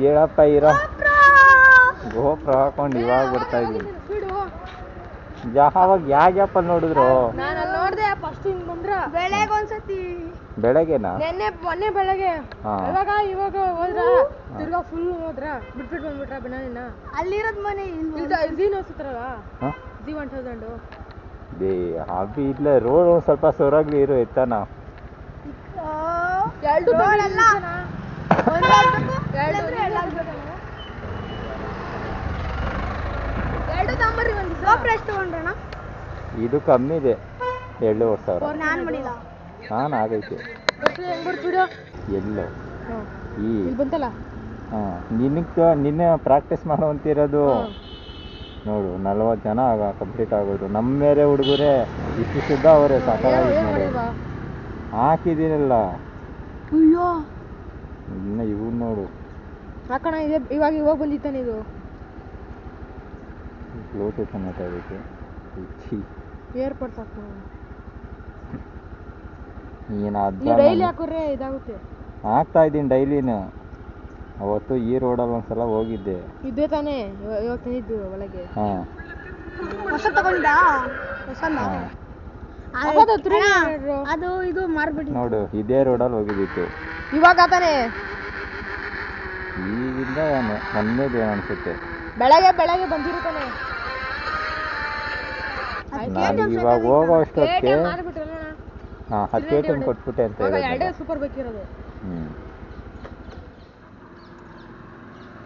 ಹೇಳಪ್ಪ ಇರೋ. ಗೋಪ್ರ. ಹಾಕೊಂಡು ಇವಾಗ ಬರ್ತಾ ಇದ್ದೀನಿ. ಯಾವಾಗ ಯಾವ ನೋಡಿದ್ರು? ನಾನು ಅಲ್ಲಿ ನೋಡ್ದೆ ಫಸ್ಟ್ ಹಿಂಗ್ ಬಂದ್ರ. ಬೆಳಗ್ಗೆ ಒಂದ್ಸತಿ. ಬೆಳಗ್ಗೆನಾ? ನೆನ್ನೆ ಮೊನ್ನೆ ಬೆಳಗ್ಗೆ. ಇವಾಗ ಇವಾಗ ಹೋದ್ರ. ತಿರ್ಗಾ ಫುಲ್ ಹೋದ್ರ. ಬಿಟ್ಬಿಟ್ಟು ಬಂದ್ಬಿಟ್ರ ಬೆನಾನಿನ. ಅಲ್ಲಿರೋದ್ ಮನೆ ಜೀನ್ ಹೋಗ್ತಾರಲ್ಲ ಹಾಂ. ಜಿ ಒನ್ ತೌಸಂಡ್ ಬೇ ಹಾಬಿ ಇಲ್ಲ ರೋಡ್ ಒಂದ್ ಸ್ವಲ್ಪ ಸೊರಾಗ್ಲಿ ಇರು ಎತ್ತಾನ ಎರಡು ರೋಡಲ್ಲ. ಎರಡು ತಾಂಬರ್ರಿ ಒಂದು ಗೋಪುರ ಎಷ್ಟು ತಗೊಂಡ್ರಣ ಇದು ಕಮ್ಮಿ ಇದೆ. ಎರಡೂವರೆ ಸಾವಿರ. ನಾನ್ ಮಾಡಿಲ್ಲ. ನಾನು ಆಗೈತೆ. ಹೆಂಗ್ ಎಲ್ಲೋ. ಈ ಇಲ್ಲಿ ಬಂತಲ್ಲ? ಹಾಂ ನಿನಗೆ ನಿನ್ನೆ ಪ್ರಾಕ್ಟೀಸ್ ಮಾಡುವಂತಿರೋದು ನೋಡು ನಲ್ವತ್ತು ಜನ ಆಗ ಕಂಪ್ಲೀಟ್ ಆಗೋದು ನಮ್ಮ ಮೇಲೆ ಹುಡುಗರೇ ಇಷ್ಟು ಶುದ್ಧ ಅವರೇ ಸಾಕಾಗಿ ಏನ್ ನೋಡಿ. ಹಾಕಿದ್ದೀನಲ್ಲ. ಅಯ್ಯೋ. ಇನ್ನು ಇವು ನೋಡು. ಹಾಕೋಣ ಇದೆ ಇವಾಗ ಇವಾಗ ಬಂದಿತ್ತಾನೆ ಇದು. ಬ್ಲೂಟೂತ್ ಅನ್ನೋದು ಅದಕ್ಕೆ. ಏರ್ಪೋರ್ಟ್ ಹಾಕೋಣ ನೀವು ಡೈಲಿ ಹಾಕೋರೆ ಇದಾಗುತ್ತೆ. ಹಾಕ್ತಾ ಇದ್ದೀನಿ ಡೈಲಿನ. ಅವತ್ತು ಈ ರೋಡಲ್ಲಿ ಒಂದ್ಸಲ ಹೋಗಿದ್ದೆ. ಇದೇ ತಾನೇ ಇವತ್ತು ಇವಾಗ ತಂದಿದ್ದು ಒಳಗೆ. ಹಾಂ. ಹೊಸ ತಗೊಂಡ ಹೊಸನ? ಹಾಂ. ಹಾಕೋದು three hundred. ಅದು ಇದು ಮಾರ್ಬಿಡಿ. ನೋಡು ಇದೇ ರೋಡಲ್ಲಿ ಹೋಗಿದ್ದಿತ್ತು. ಇವಾಗ ತಾನೇ? ಈಗಿಂದ ಏನು ಮೊನ್ನೆದು ಅನ್ಸುತ್ತೆ. ಬೆಳಗ್ಗೆ ಬೆಳಗ್ಗೆ ಬಂದಿರುತ್ತಾನೆ ನಾನು ಇವಾಗ ಹೋಗೋ ಅಷ್ಟೊತ್ತಿಗೆ ಮಾರ್ಬಿಟ್ರಲ್ಲ ಹಾಂ ಹತ್ತು ಎಂ ಕೊಟ್ಬಿಟ್ಟೆ ಅಂತ ಇವಾಗ ಎರಡೇ. ಸೂಪರ್ ಬೇಕಿರೋದು ಹ್ಞೂ ಹೌದು ಈ ಗಾಡಿ ಸೈ ಅದಿನೋ ಸತ್ತಿದ್ರೆ ಇಲ್ಲಿ ರೋಡಲ್ಲಿ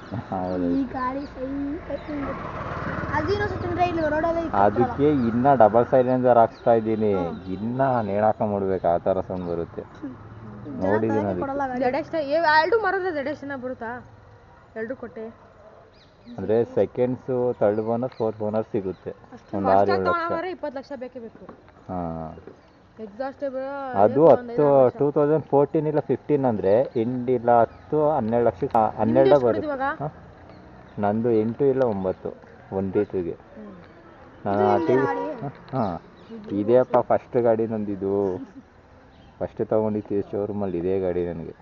ಅದಕ್ಕೆ ಇನ್ನ ಡಬಲ್ ಸೈಲೆನ್ಸರ್ ಹಾಕ್ಸ್ತಾ ಇದ್ದೀನಿ. ಇನ್ನ ನೇಣಾಕ ಮಾಡ್ಬೇಕು ಆ ತರ ಸೌಂಡ್ ಬರುತ್ತೆ. ನೋಡಿದೀನಿ ಅದಕ್ಕೆ. ಎರಡು ಮರದ ಜಡೇಶನ ಬರುತ್ತಾ? ಎರಡು ಕೊಟ್ಟೆ. ಅಂದ್ರೆ seconds third bonus fourth bonus ಸಿಗುತ್ತೆ. ಒಂದು ಆರು ಏಳು ಲಕ್ಷ ಇಪ್ಪತ್ತು ಲಕ್ಷ ಬೇಕೇ ಬೇಕು. ಹಾಂ. ಅದು ಹತ್ತು ಟೂ ತೌಸಂಡ್ ಫೋರ್ಟೀನ್ ಇಲ್ಲ ಫಿಫ್ಟೀನ್ ಅಂದರೆ ಎಂಟು ಇಲ್ಲ ಹತ್ತು ಹನ್ನೆರಡು ಲಕ್ಷಕ್ಕೆ ಹನ್ನೆರಡ ಬರುತ್ತೆ. ಹಾಂ? ನಂದು ಎಂಟು ಇಲ್ಲ ಒಂಬತ್ತು ಒಂದು ಲೀಟ್ರಿಗೆ ನಾನು ಆ ಟಿ ಹಾಂ ಇದೇಪ್ಪ ಫಸ್ಟ್ ಗಾಡಿ ನಂದಿದು ಫಸ್ಟ್ ತೊಗೊಂಡಿದ್ದು ಶೋರೂಮಲ್ಲಿ ಇದೇ ಗಾಡಿ ನನಗೆ.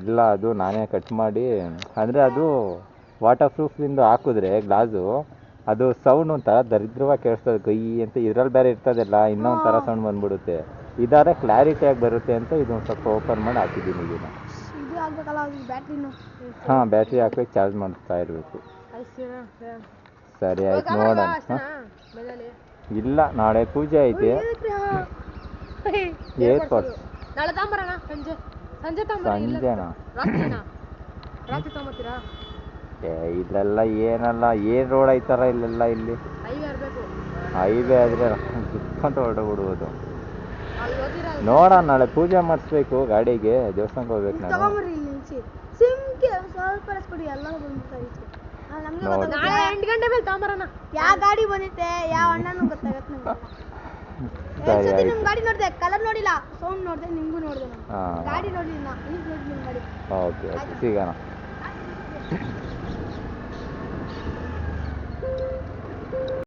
ಇಲ್ಲ ಅದು ನಾನೇ ಕಟ್ ಮಾಡಿ ಅಂದರೆ ಅದು ವಾಟರ್ ಪ್ರೂಫಿಂದು ಹಾಕಿದ್ರೆ ಗ್ಲಾಸು ಅದು ಸೌಂಡ್ ಒಂಥರ ದರಿದ್ರವಾಗಿ ಕೇಳಿಸ್ತದೆ ಗೈ ಅಂತ. ಇದ್ರಲ್ಲಿ ಬೇರೆ ಇರ್ತದಲ್ಲ ಇನ್ನೂ ಒಂಥರ ಸೌಂಡ್ ಬಂದ್ಬಿಡುತ್ತೆ. ಇದಾದ್ರೆ ಕ್ಲಾರಿಟಿಯಾಗಿ ಬರುತ್ತೆ ಅಂತ ಇದೊಂದು ಸ್ವಲ್ಪ ಓಪನ್ ಮಾಡಿ ಹಾಕಿದ್ದೀನಿ ಇದನ್ನು ಹಾಂ ಬ್ಯಾಟ್ರಿ ಹಾಕ್ಬೇಕು ಚಾರ್ಜ್ ಮಾಡ್ತಾ ಇರಬೇಕು. ಸರಿ ಆಯ್ತು ನೋಡೋಣ ಇಲ್ಲ ನಾಳೆ ಪೂಜೆ ಐತೆ. ಸಂಜೆ? ತಾಂಬರ ಸಂಜೆನಾ? ಇಲ್ಲೆಲ್ಲ ಏನಲ್ಲ ಏನು ರೋಡ್ ಐತಾರ ಇಲ್ಲೆಲ್ಲ ಇಲ್ಲಿ? ಹೈವೇ ಆದ್ರೆ ಹೈವೇ ಆದರೆ ಸುತ್ತಂತ ಹೊರಟೋಗ್ಬಿಡ್ಬೋದು ನೋಡೋಣ ನಾಳೆ ಪೂಜೆ ಮಾಡಿಸ್ಬೇಕು ಗಾಡಿಗೆ ದೇವಸ್ಥಾನಕ್ಕೆ ಹೋಗ್ಬೇಕು ನಾನು. ನಾಳೆ ಎಂಟು ಗಂಟೆ ಮೇಲೆ ಯಾವ ಗಾಡಿ ಬಂದಿತ್ತೆ ಯಾವ ಅಣ್ಣನೂ ಗೊತ್ತಾಗತ್ತೆ ಗಾಡಿ ನೋಡ್ದೆ? ಕಲರ್ ನೋಡಿಲ್ಲ ಸೌಂಡ್ ನೋಡ್ದೆ ನಿಮ್ಗೂ ನೋಡ್ದೆ ಗಾಡಿ ನೋಡಿಲ್ಲ ಈಗ ನೋಡಿ ನಿಮ್ ಗಾಡಿ. Okay okay. ಸಿಗೋಣ.